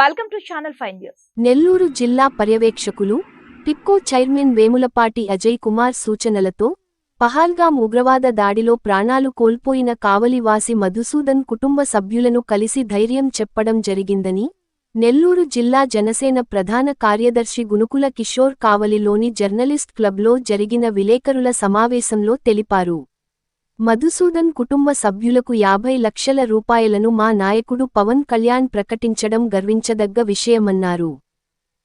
Welcome to channel five news Nellore జిల్లా పర్యవేక్షకులు టిప్కో చైర్మన్ వేములపాటి అజయ్ కుమార్ సూచనలతో పహాల్గాం ఉగ్రవాద దాడిలో ప్రాణాలు కోల్పోయిన కావలివాసి మధుసూదన్ కుటుంబ సభ్యులను కలిసి ధైర్యం చెప్పడం జరిగిందని నెల్లూరు జిల్లా జనసేన ప్రధాన కార్యదర్శి గునుకుల కిషోర్ కావలిలోని జర్నలిస్ట్ క్లబ్లో జరిగిన విలేకరుల సమావేశంలో తెలిపారు. మధుసూదన్ కుటుంబ సభ్యులకు యాభై లక్షల రూపాయలను మా నాయకుడు పవన్ కళ్యాణ్ ప్రకటించడం గర్వించదగ్గ విషయమన్నారు.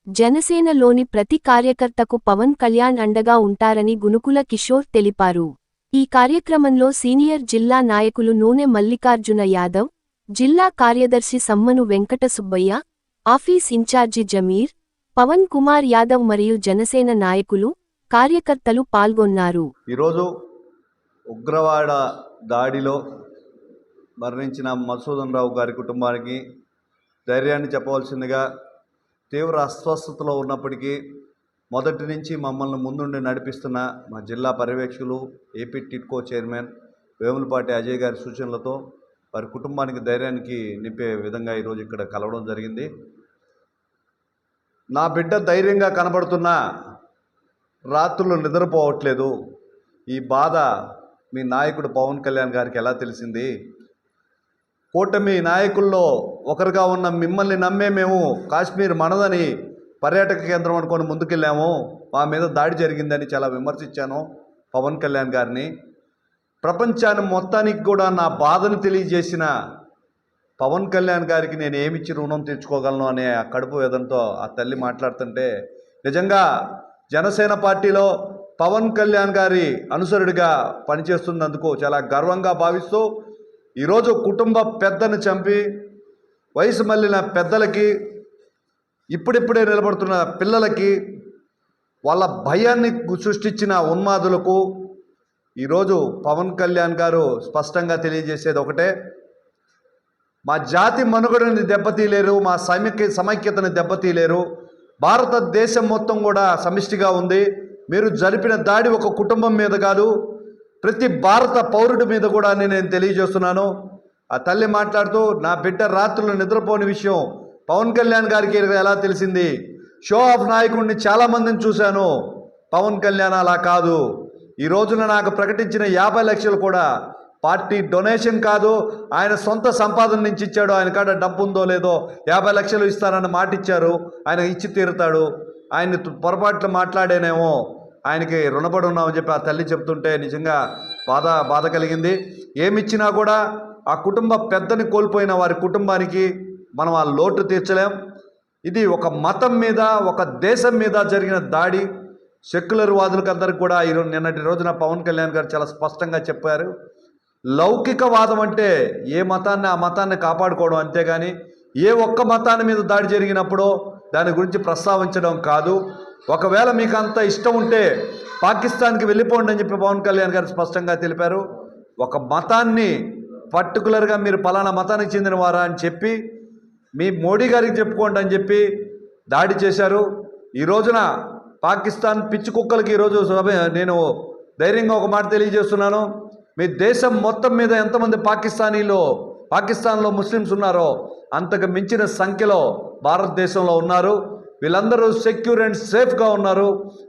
జనసేనలోని ప్రతి కార్యకర్తకు పవన్ కళ్యాణ్ అండగా ఉంటారని గునుకుల కిషోర్ తెలిపారు. ఈ కార్యక్రమంలో సీనియర్ జిల్లా నాయకులు నూనె మల్లికార్జున యాదవ్ జిల్లా కార్యదర్శి సమ్మను వెంకట సుబ్బయ్య ఆఫీస్ ఇన్ఛార్జి జమీర్ పవన్ కుమార్ యాదవ్ మరియు జనసేన నాయకులు కార్యకర్తలు పాల్గొన్నారు. ఈరోజు ఉగ్రవాడ దాడిలో మరణించిన మధుసూదన్ రావు గారి కుటుంబానికి ధైర్యాన్ని చెప్పవలసిందిగా తీవ్ర అస్వస్థతలో ఉన్నప్పటికీ మొదటి నుంచి మమ్మల్ని ముందుండి నడిపిస్తున్న మా జిల్లా పర్యవేక్షకులు ఏపీ టిట్కో చైర్మన్ వేములపాటి అజయ్ గారి సూచనలతో వారి కుటుంబానికి ధైర్యానికి నింపే విధంగా ఈరోజు ఇక్కడ కలవడం జరిగింది. నా బిడ్డ ధైర్యంగా కనబడుతున్నా రాత్రులు నిద్రపోవట్లేదు. ఈ బాధ మీ నాయకుడు పవన్ కళ్యాణ్ గారికి ఎలా తెలిసింది? కూటమి నాయకుల్లో ఒకరుగా ఉన్న మిమ్మల్ని నమ్మే మేము కాశ్మీర్ మనదని పర్యాటక కేంద్రం అనుకొని ముందుకెళ్ళాము. మా మీద దాడి జరిగిందని చాలా విమర్శించాను పవన్ కళ్యాణ్ గారిని. ప్రపంచాన్ని మొత్తానికి కూడా నా బాధను తెలియజేసిన పవన్ కళ్యాణ్ గారికి నేను ఏమిచ్చి రుణం తీర్చుకోగలను అనే ఆ కడుపు వేదంతో ఆ తల్లి మాట్లాడుతుంటే నిజంగా జనసేన పార్టీలో పవన్ కళ్యాణ్ గారి అనుసరుడిగా పనిచేస్తున్నందుకు చాలా గర్వంగా భావిస్తూ ఈరోజు కుటుంబ పెద్దను చంపి వయసు మళ్ళిన పెద్దలకి ఇప్పుడిప్పుడే నిలబడుతున్న పిల్లలకి వాళ్ళ భయాన్ని సృష్టించిన ఉన్మాదులకు ఈరోజు పవన్ కళ్యాణ్ గారు స్పష్టంగా తెలియజేసేది ఒకటే. మా జాతి మనుగడని దెబ్బతీయలేరు మా సమైక్య సమైక్యతని దెబ్బతీయలేరు. భారతదేశం మొత్తం కూడా సమిష్టిగా ఉంది. మీరు జరిపిన దాడి ఒక కుటుంబం మీద కాదు ప్రతి భారత పౌరుడి మీద కూడా అని నేను తెలియజేస్తున్నాను. ఆ తల్లి మాట్లాడుతూ నా బిడ్డ రాత్రులు నిద్రపోని విషయం పవన్ కళ్యాణ్ గారికి ఎలా తెలిసింది? షో ఆఫ్ నాయకుడిని చాలామందిని చూశాను. పవన్ కళ్యాణ్ అలా కాదు. ఈ రోజున నాకు ప్రకటించిన యాభై లక్షలు కూడా పార్టీ డొనేషన్ కాదు. ఆయన సొంత సంపాదన నుంచి ఇచ్చాడు. ఆయన కాడ డబ్బు ఉందో లేదో యాభై లక్షలు ఇస్తానని మాట ఇచ్చారు ఆయన ఇచ్చి తీరుతాడు. ఆయన్ని పొరపాట్లు మాట్లాడేనేమో. ఆయనకి రుణపడి ఉన్నామని చెప్పి ఆ తల్లి చెప్తుంటే నిజంగా బాధ బాధ కలిగింది. ఏమిచ్చినా కూడా ఆ కుటుంబ పెద్దని కోల్పోయిన వారి కుటుంబానికి మనం ఆ లోటు తీర్చలేం. ఇది ఒక మతం మీద ఒక దేశం మీద జరిగిన దాడి. సెక్యులర్ వాదులకు కూడా ఈరోజు నిన్నటి రోజున పవన్ కళ్యాణ్ గారు చాలా స్పష్టంగా చెప్పారు. లౌకికవాదం అంటే ఏ మతాన్ని ఆ మతాన్ని కాపాడుకోవడం అంతేగాని ఏ ఒక్క మతాన్ని మీద దాడి జరిగినప్పుడో దాని గురించి ప్రస్తావించడం కాదు. ఒకవేళ మీకు అంత ఇష్టం ఉంటే పాకిస్తాన్కి వెళ్ళిపోండి అని చెప్పి పవన్ కళ్యాణ్ గారు స్పష్టంగా తెలిపారు. ఒక మతాన్ని పర్టికులర్గా మీరు పలానా మతానికి చెందిన వారా అని చెప్పి మీ మోడీ గారికి చెప్పుకోండి అని చెప్పి దాడి చేశారు. ఈ రోజున పాకిస్తాన్ పిచ్చి కుక్కలకి ఈరోజు నేను ధైర్యంగా ఒక మాట తెలియజేస్తున్నాను. మీ దేశం మొత్తం మీద ఎంతమంది పాకిస్తానీలో పాకిస్తాన్లో ముస్లిమ్స్ ఉన్నారో అంతకు మించిన సంఖ్యలో భారతదేశంలో ఉన్నారు. వీళ్ళందరూ సెక్యూర్ అండ్ సేఫ్గా ఉన్నారు.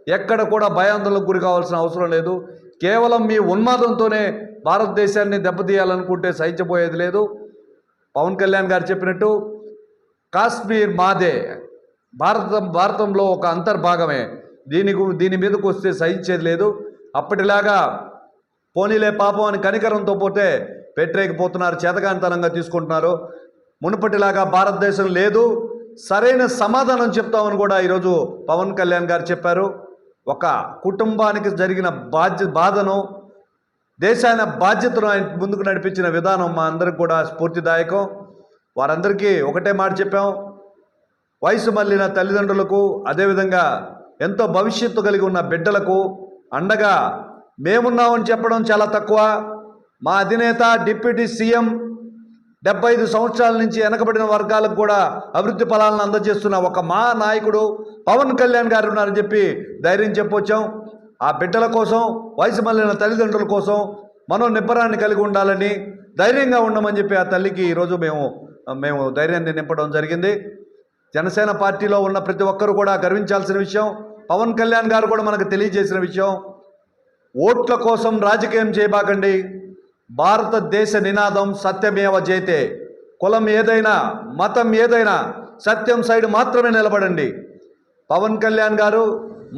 ఎక్కడ కూడా భయాందోళనకు గురి కావాల్సిన అవసరం లేదు. కేవలం మీ ఉన్మాదంతోనే భారతదేశాన్ని దెబ్బతీయాలనుకుంటే సహించబోయేది లేదు. పవన్ కళ్యాణ్ గారు చెప్పినట్టు కాశ్మీర్ మాదే. భారత భారతంలో ఒక అంతర్భాగమే. దీని దీని మీదకు వస్తే సహించేది లేదు. అప్పటిలాగా పోనీలే పాపం అని కనికరంతో పోతే పెట్టలేకపోతున్నారు చేతకాంతనంగా తీసుకుంటున్నారు. మునుపటిలాగా భారతదేశం లేదు. సరైన సమాధానం చెప్తామని కూడా ఈరోజు పవన్ కళ్యాణ్ గారు చెప్పారు. ఒక కుటుంబానికి జరిగిన బాధ్య బాధను దేశాన బాధ్యతను ఆయన ముందుకు నడిపించిన విధానం మా అందరికి కూడా స్ఫూర్తిదాయకం. వారందరికీ ఒకటే మాట చెప్పాం. వయసు మళ్ళిన తల్లిదండ్రులకు అదేవిధంగా ఎంతో భవిష్యత్తు కలిగి ఉన్న బిడ్డలకు అండగా మేమున్నామని చెప్పడం చాలా తక్కువ. మా అధినేత డిప్యూటీ సీఎం డెబ్బై ఐదు సంవత్సరాల నుంచి వెనకబడిన వర్గాలకు కూడా అభివృద్ధి ఫలాలను అందజేస్తున్న ఒక మా నాయకుడు పవన్ కళ్యాణ్ గారు ఉన్నారని చెప్పి ధైర్యం చెప్పొచ్చాం. ఆ బిడ్డల కోసం వయసు మళ్ళిన తల్లిదండ్రుల కోసం మనో నిబ్బరాన్ని కలిగి ఉండాలని ధైర్యంగా ఉండమని చెప్పి ఆ తల్లికి ఈరోజు మేము మేము ధైర్యాన్ని నింపడం జరిగింది. జనసేన పార్టీలో ఉన్న ప్రతి ఒక్కరు కూడా గర్వించాల్సిన విషయం పవన్ కళ్యాణ్ గారు కూడా మనకు తెలియజేసిన విషయం. ఓట్ల కోసం రాజకీయం చేయబాకండి. భారతదేశ నినాదం సత్యమేవ జయతే. కులం ఏదైనా మతం ఏదైనా సత్యం సైడ్ మాత్రమే నిలబడండి. పవన్ కళ్యాణ్ గారు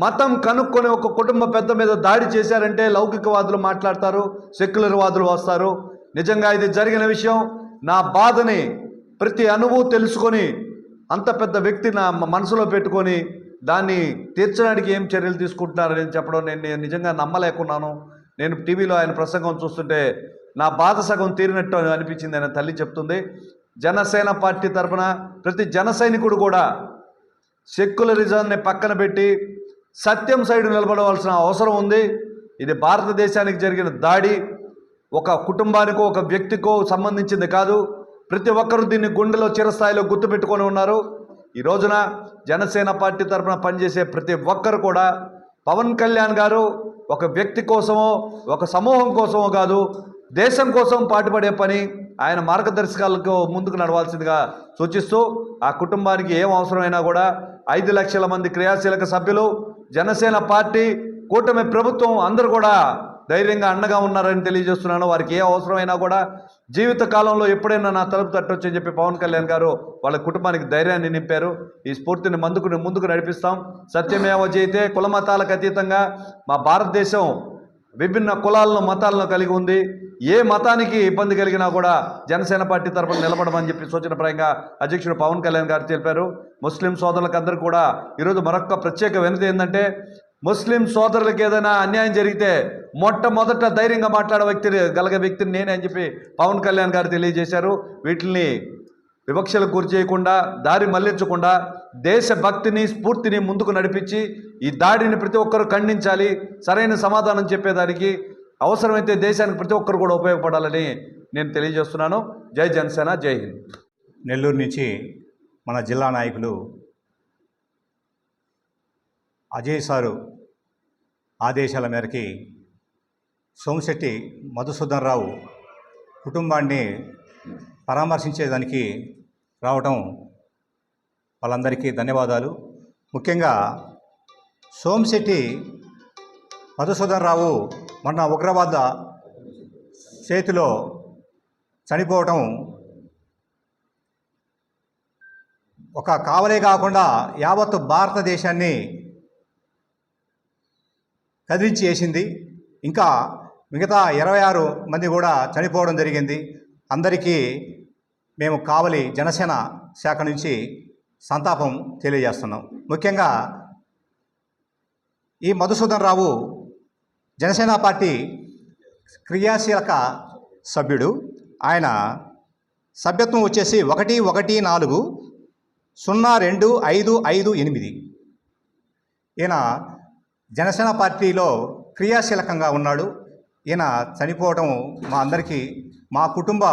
మతం కనుక్కొని ఒక కుటుంబ పెద్ద మీద దాడి చేశారంటే లౌకికవాదులు మాట్లాడతారు సెక్యులర్ వాదులు వస్తారు. నిజంగా ఇది జరిగిన విషయం నా బాధని ప్రతి అనుభవం తెలుసుకొని అంత పెద్ద వ్యక్తి నా మనసులో పెట్టుకొని దాన్ని తీర్చడానికి ఏం చర్యలు తీసుకుంటున్నారని చెప్పడం నేను నేను నిజంగా నమ్మలేకున్నాను. నేను టీవీలో ఆయన ప్రసంగం చూస్తుంటే నా బాధ సగం తీరినట్టు అనిపించింది అని తల్లి చెప్తుంది. జనసేన పార్టీ తరఫున ప్రతి జన సైనికుడు కూడా సెక్యులరిజాన్ని పక్కన పెట్టి సత్యం సైడ్ నిలబడవలసిన అవసరం ఉంది. ఇది భారతదేశానికి జరిగిన దాడి ఒక కుటుంబానికో ఒక వ్యక్తికో సంబంధించింది కాదు. ప్రతి ఒక్కరూ దీన్ని గుండెలో చిరస్థాయిలో గుర్తుపెట్టుకొని ఉన్నారు. ఈ రోజున జనసేన పార్టీ తరఫున పనిచేసే ప్రతి ఒక్కరు కూడా పవన్ కళ్యాణ్ గారు ఒక వ్యక్తి కోసమో ఒక సమూహం కోసమో కాదు దేశం కోసం పాటుపడే పని ఆయన మార్గదర్శకాలకు ముందుకు నడవాల్సిందిగా సూచిస్తూ ఆ కుటుంబానికి ఏం అవసరమైనా కూడా ఐదు లక్షల మంది క్రియాశీలక సభ్యులు జనసేన పార్టీ కూటమి ప్రభుత్వం అందరూ కూడా ధైర్యంగా అండగా ఉన్నారని తెలియజేస్తున్నాను. వారికి ఏ అవసరమైనా కూడా జీవిత కాలంలో ఎప్పుడైనా నా తలుపు తట్టొచ్చని చెప్పి పవన్ కళ్యాణ్ గారు వాళ్ళ కుటుంబానికి ధైర్యాన్ని నింపారు. ఈ స్ఫూర్తిని ముందుకు ముందుకు నడిపిస్తాం. సత్యమేవ జయితే కుల మతాలకు అతీతంగా మా భారతదేశం విభిన్న కులాలను మతాలను కలిగి ఉంది. ఏ మతానికి ఇబ్బంది కలిగినా కూడా జనసేన పార్టీ తరఫున నిలబడమని చెప్పి సూచనప్రాయంగా అధ్యక్షుడు పవన్ కళ్యాణ్ గారు తెలిపారు. ముస్లిం సోదరులకు అందరూ కూడా ఈరోజు మరొక ప్రత్యేక వినతి ఏంటంటే ముస్లిం సోదరులకు ఏదైనా అన్యాయం జరిగితే మొట్టమొదట ధైర్యంగా మాట్లాడే వ్యక్తి గలగ వ్యక్తిని నేనే అని చెప్పి పవన్ కళ్యాణ్ గారు తెలియజేశారు. వీటిని వివక్షలకు గురి చేయకుండా దారి మళ్ళించకుండా దేశభక్తిని స్ఫూర్తిని ముందుకు నడిపించి ఈ దాడిని ప్రతి ఒక్కరు ఖండించాలి సరైన సమాధానం చెప్పేదానికి అవసరమైతే దేశానికి ప్రతి ఒక్కరు కూడా ఉపయోగపడాలని నేను తెలియజేస్తున్నాను. జై జనసేన జై హింద్. నెల్లూరు నుంచి మన జిల్లా నాయకులు అజయ్ సారు ఆదేశాల మేరకి సోమశెట్టి మధుసూదన్ రావు కుటుంబాన్ని పరామర్శించేదానికి రావటం వాళ్ళందరికీ ధన్యవాదాలు. ముఖ్యంగా సోమశెట్టి మధుసూదన్ రావు మొన్న ఉగ్రవాద చేతిలో చనిపోవటం ఒక కావలే కాకుండా యావత్ భారతదేశాన్ని కదిలించి వేసింది. ఇంకా మిగతా ఇరవై ఆరు మంది కూడా చనిపోవడం జరిగింది. అందరికీ మేము కావలి జనసేన శాఖ నుంచి సంతాపం తెలియజేస్తున్నాం. ముఖ్యంగా ఈ మధుసూదన్ రావు జనసేన పార్టీ క్రియాశీలక సభ్యుడు. ఆయన సభ్యత్వం వచ్చేసి ఒకటి ఒకటి నాలుగు సున్నా రెండు ఐదు ఐదు ఎనిమిది. ఈయన జనసేన పార్టీలో క్రియాశీలకంగా ఉన్నాడు. ఈయన చనిపోవడం మా అందరికీ మా కుటుంబ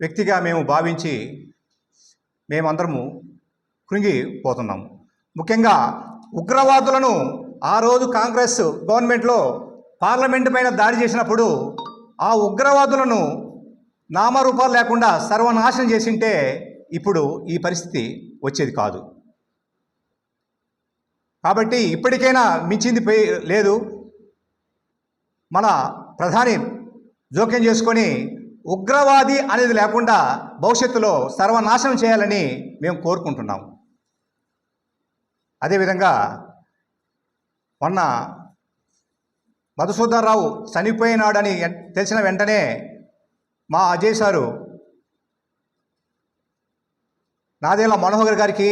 వ్యక్తిగా మేము భావించి మేమందరము కృంగిపోతున్నాము ముఖ్యంగా ఉగ్రవాదులను ఆ రోజు కాంగ్రెస్ గవర్నమెంట్లో పార్లమెంటు పైన దాడి చేసినప్పుడు ఆ ఉగ్రవాదులను నామరూపాలు లేకుండా సర్వనాశనం చేసింటే ఇప్పుడు ఈ పరిస్థితి వచ్చేది కాదు. కాబట్టి ఇప్పటికైనా మించింది లేదు. మన ప్రధాని జోక్యం చేసుకొని ఉగ్రవాది అనేది లేకుండా భవిష్యత్తులో సర్వనాశనం చేయాలని మేము కోరుకుంటున్నాం. అదేవిధంగా మొన్న మధుసూదన్ రావు చనిపోయినాడని ఎన్- తెలిసిన వెంటనే మా అజయ్ సారు నాదేళ్ళ మనోహర్ గారికి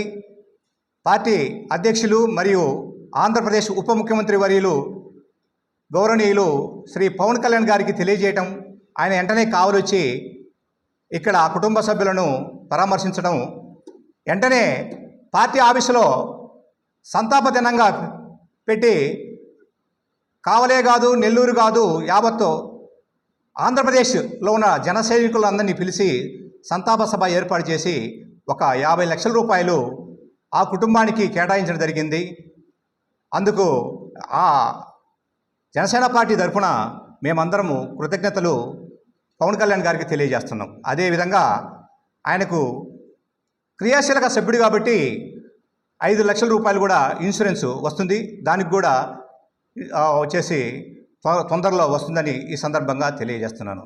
పార్టీ అధ్యక్షులు మరియు ఆంధ్రప్రదేశ్ ఉప ముఖ్యమంత్రి వర్యులు గౌరవనీయులు శ్రీ పవన్ కళ్యాణ్ గారికి తెలియజేయటం ఆయన వెంటనే కావలొచ్చి ఇక్కడ ఆ కుటుంబ సభ్యులను పరామర్శించడం వెంటనే పార్టీ ఆఫీసులో సంతాప దినంగా పెట్టి కావలే కాదు నెల్లూరు కాదు యావత్తు ఆంధ్రప్రదేశ్లో ఉన్న జన సైనికులందరినీ పిలిచి సంతాప సభ ఏర్పాటు చేసి ఒక యాభై లక్షల రూపాయలు ఆ కుటుంబానికి కేటాయించడం జరిగింది. అందుకు ఆ జనసేన పార్టీ తరఫున మేమందరము కృతజ్ఞతలు పవన్ కళ్యాణ్ గారికి తెలియజేస్తున్నాం. అదేవిధంగా ఆయనకు క్రియాశీలక సభ్యుడు కాబట్టి ఐదు లక్షల రూపాయలు కూడా ఇన్సూరెన్స్ వస్తుంది. దానికి కూడా వచ్చేసి తొందరలో వస్తుందని ఈ సందర్భంగా తెలియజేస్తున్నాను.